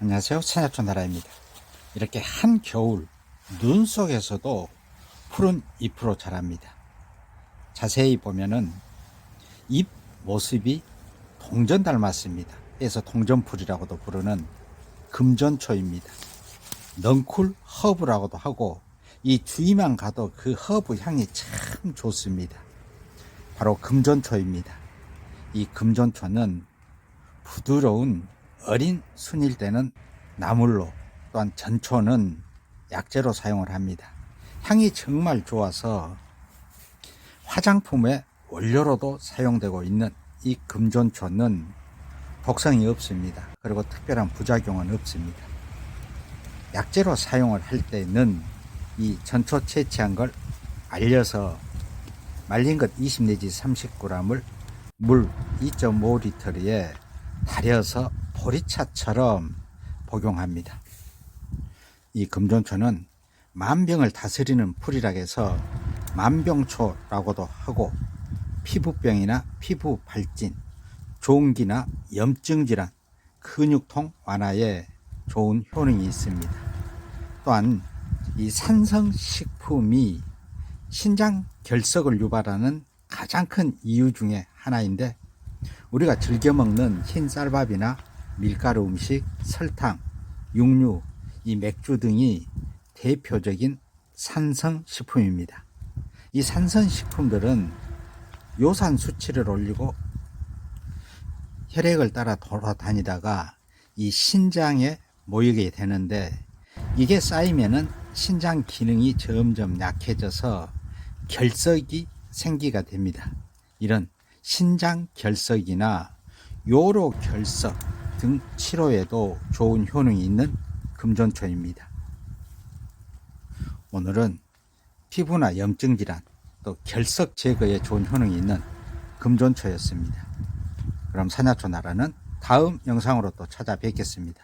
안녕하세요. 천야촌 나라입니다. 이렇게 한겨울 눈 속에서도 푸른 잎으로 자랍니다. 자세히 보면은 잎 모습이 동전 닮았습니다. 그래서 동전풀이라고도 부르는 금전초입니다. 넝쿨 허브라고도 하고 이 주위만 가도 그 허브 향이 참 좋습니다. 바로 금전초입니다. 이 금전초는 부드러운 어린 순일되는 나물로 또한 전초는 약재로 사용을 합니다. 향이 정말 좋아서 화장품의 원료로도 사용되고 있는 이 금전초는 독성이 없습니다. 그리고 특별한 부작용은 없습니다. 약재로 사용을 할 때는 이 전초 채취한 걸 알려서 말린 것 20 내지 30g을 물 2.5리터에 달여서 보리차처럼 복용합니다. 이 금전초는 만병을 다스리는 풀이라 해서 만병초라고도 하고 피부병이나 피부 발진, 종기나 염증 질환, 근육통 완화에 좋은 효능이 있습니다. 또한 이 산성식품이 신장 결석을 유발하는 가장 큰 이유 중에 하나인데 우리가 즐겨 먹는 흰 쌀밥이나 밀가루 음식, 설탕, 육류, 이 맥주 등이 대표적인 산성식품입니다. 이 산성식품들은 요산 수치를 올리고 혈액을 따라 돌아다니다가 이 신장에 모이게 되는데 이게 쌓이면은 신장 기능이 점점 약해져서 결석이 생기가 됩니다. 이런 신장 결석이나 요로 결석 등 치료에도 좋은 효능이 있는 금전초입니다. 오늘은 피부나 염증 질환 또 결석 제거에 좋은 효능이 있는 금전초였습니다. 그럼 산야초 나라는 다음 영상으로 또 찾아뵙겠습니다.